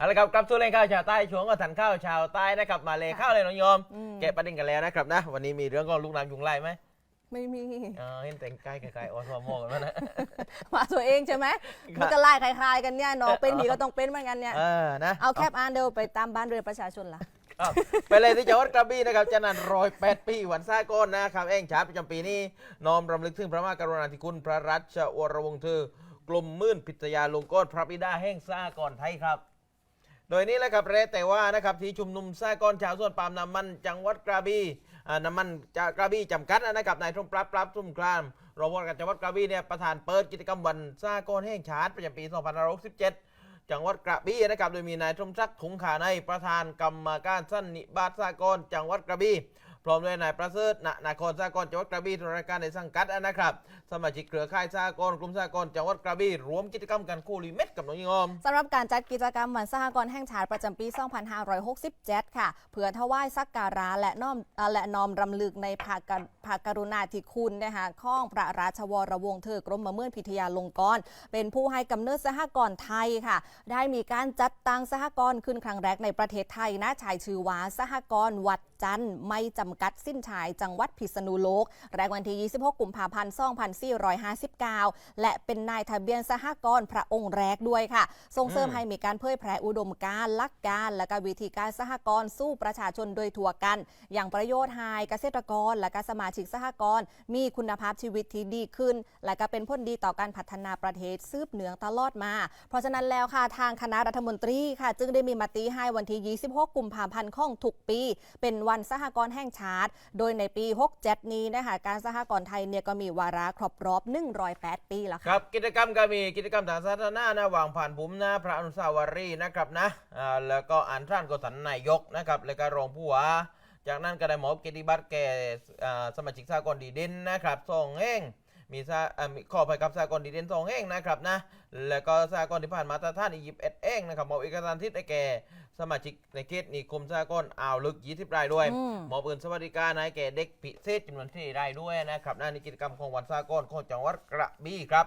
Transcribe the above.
เอาละครับกลับสู่เรื่องข้าวชาวใต้ช่วงก็ทันข้าวชาวใต้นะครับมาเลยข้าวเลยน้องโยมอืม แกะประเด็นกันแล้วนะครับนะ วันนี้มีเรื่องของลูกน้ำยุงไล่ไหมไม่มี เออเห็นแต่งกายคล้ายๆออสมอกันวะนะ มาตัวเองใช่ไหมครับมันก็ไล่คล้ายๆกันเนี่ยน้องเป็นผีก็ต้องเป็นเหมือนกันเนี่ย เออนะเอาแคปอ่านเดินไปตามบ้านเรือนประชาชนล่ะ ครับไปเลยที่จังหวัดกระบี่นะครับจะนันรอยแปดปีวันซ่าก้นนะครับเองชาติประจำปีนี้น้อมรำลึกถึงพระมหากรุณาธิคุณพระรัชวรวงศ์เธอกลมมื่นพิทยาลงโกศพระบิดาแห่งซ่าก่อนไทยครับ โดยนี้แหละครับเรแต่ว่านะครับที่ชุมนุมซากรชาวสวนปาล์มน้ำมัน จังหวัดกระบี่น้ำมันจากระบี่จำกัดนะครับนายทรงปรับปรับทุ่มครามรองผู้ว่าการจังหวัดกระบี่เนี่ยประธานเปิดกิจกรรมวันซากรแห่งชาติประจำปี 2567 จังหวัดกระบี่นะครับโดยมีนายสมศักดิ์ถุงขาในประธานกรรมการสั้นนิบาตสากรจังหวัดกระบี่ พร้อมด้วยนายประเสริฐณนาครสากรจังหวัดกระบี่ทุกรายการในสังกัดนะครับ สมาชิกเครือข่ายสากรกลุ่มสากรจังหวัดกระบี่รวมกิจกรรมกันคู่รีเม็ดกับน้องยิงอมสำหรับการจัดกิจกรรมวันสหกรณ์แห่งชาติประจำปี 2567 ค่ะ เพื่อถวายสักการะและน้อมและน้อมรำลึกในภาคกรภาคกรุณาธิคุณนะคะข้องพระราชวรวงศ์เธอกรมเมื่อนพิทยาลงกรณ์เป็นผู้ให้กำเนิดสหกรณ์ไทยค่ะ ได้มีการจัดตั้งสหกรณ์ขึ้นครั้งแรกในประเทศไทยนะชายชื่อว่าสหกรณ์วัด จันทร์ไม่จำกัดสิ้นชายจังหวัดพิษณุโลก แรกวันที่ 26 กุมภาพันธ์2459 และเป็นนายทะเบียนสหกรณ์พระองค์แรกด้วยค่ะ ส่งเสริมให้มีการเผยแพร่อุดมการณ์ลักการ และก็วิธีการสหกรณ์สู้ประชาชนโดยทั่วกัน อย่างประโยชน์ให้เกษตรกร และก็สมาชิกสหกรณ์มีคุณภาพชีวิตที่ดีขึ้น และก็เป็นผลดีต่อการพัฒนาประเทศซืบเหนืองตลอดมา เพราะฉะนั้นแล้วค่ะทางคณะรัฐมนตรีค่ะ จึงได้มีมติให้วันที่ 26 กุมภาพันธ์ของทุกปี เป็นวันสหกรณ์แห่งชาติ โดยในปี 67 นี้นะคะการสหกรณ์ไทยเนี่ยก็มีวาระครบรอบ 108 ปีแล้วครับ กิจกรรมก็มีกิจกรรมทางสาธารณะนะวางผ่านบุ้มหน้าพระอนุสาวรีย์นะครับนะอ่าแล้วก็อ่านท่านกสันนายกนะครับแล้วก็รองผู้ว่าจากนั้นก็ได้มอบเกียรติบัตรแก่อ่าสมาชิกสหกลดีเด่นนะครับสองแห่ง มีสาอ่ามีข้อไปกับสากลดีเด่นสองแห่งนะครับนะ แล้วก็สากลที่ผ่านมาตรฐานอียิปต์เอ็ดแห่งนะครับมอบเอกสารทิศให้แก่สมาชิกในเขตนิคมสากลอ่าวลึก20รายด้วยอืมหมอบอื่นสวัสดิการให้แก่เด็กพิเศษจำนวนที่ได้ด้วยนะครับนั่นนี่กิจกรรมของวันสากลของจังหวัดกระบี่ครับ